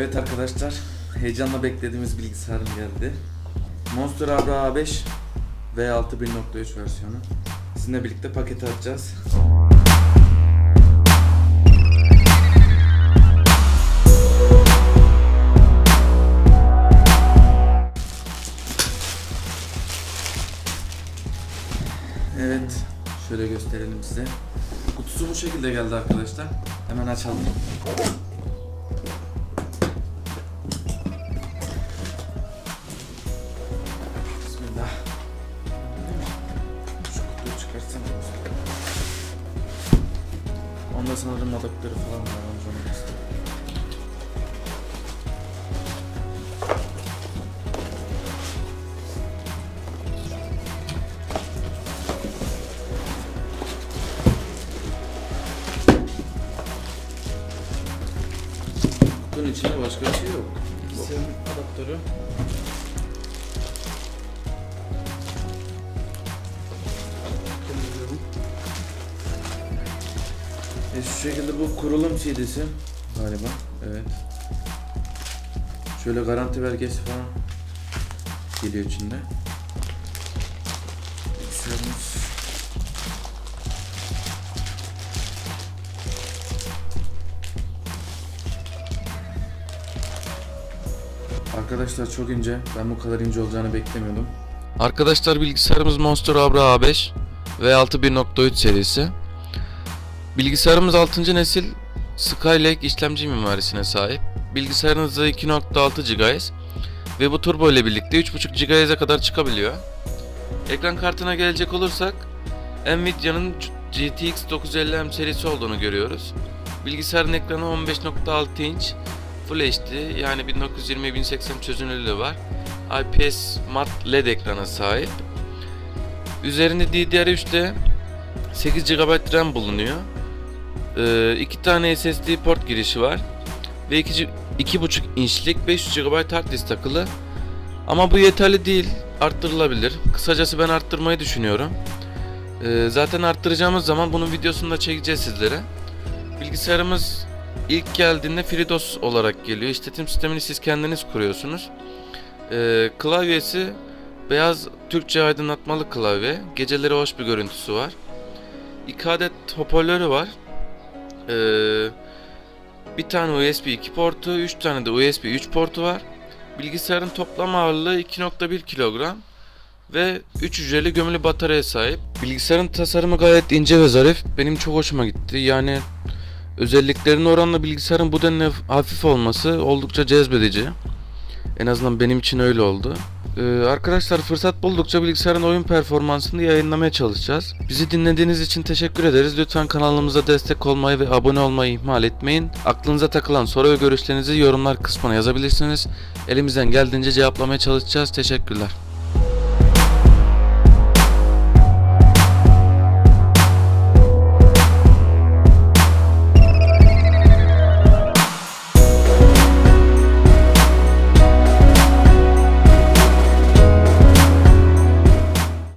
Evet arkadaşlar, heyecanla beklediğimiz bilgisayarım geldi. Monster Abra A5 V6 1.3 versiyonu. Sizinle birlikte paketi açacağız. Evet, şöyle gösterelim size. Kutusu bu şekilde geldi arkadaşlar. Hemen açalım. Onda sanırım adaptörü falan var. Kutunun içinde başka bir şey yok. Bilgisayarın adaptörü. E şu şekilde bu kurulum CD'si galiba. Evet. Şöyle garanti belgesi falan geliyor içinde. Bilgisayarımız Arkadaşlar çok ince. Ben bu kadar ince olacağını beklemiyordum. Arkadaşlar bilgisayarımız Monster Abra A5 V6 1.3 serisi. Bilgisayarımız 6. nesil Skylake işlemci mimarisine sahip. Bilgisayarın hızı 2.6 GHz ve bu turbo ile birlikte 3.5 GHz'e kadar çıkabiliyor. Ekran kartına gelecek olursak Nvidia'nın GTX 950M serisi olduğunu görüyoruz. Bilgisayarın ekranı 15.6 inç Full HD yani 1920-1080 çözünürlüğü var. IPS mat LED ekrana sahip. Üzerinde DDR3'te 8 GB RAM bulunuyor. Ee, iki tane SSD port girişi var. Ve 2, 2.5 inçlik 500 GB hard disk takılı. Ama bu yeterli değil. Arttırılabilir. Kısacası ben arttırmayı düşünüyorum. Ee, zaten arttıracağımız zaman bunun videosunu da çekeceğiz sizlere. Bilgisayarımız ilk geldiğinde FreeDOS olarak geliyor. İşletim sistemini siz kendiniz kuruyorsunuz. Ee, klavyesi beyaz Türkçe aydınlatmalı klavye. Geceleri hoş bir görüntüsü var. İki adet hoparlörü var. Ee, bir tane USB 2 portu, 3 tane de USB 3 portu var. Bilgisayarın toplam ağırlığı 2.1 kilogram ve 3 hücreli gömülü bataryaya sahip. Bilgisayarın tasarımı gayet ince ve zarif. Benim çok hoşuma gitti. Yani özelliklerine oranla bilgisayarın bu denli hafif olması oldukça cezbedici. En azından benim için öyle oldu. Ee, arkadaşlar fırsat buldukça bilgisayarın oyun performansını yayınlamaya çalışacağız. Bizi dinlediğiniz için teşekkür ederiz. Lütfen kanalımıza destek olmayı ve abone olmayı ihmal etmeyin. Aklınıza takılan soru ve görüşlerinizi yorumlar kısmına yazabilirsiniz. Elimizden geldiğince cevaplamaya çalışacağız. Teşekkürler.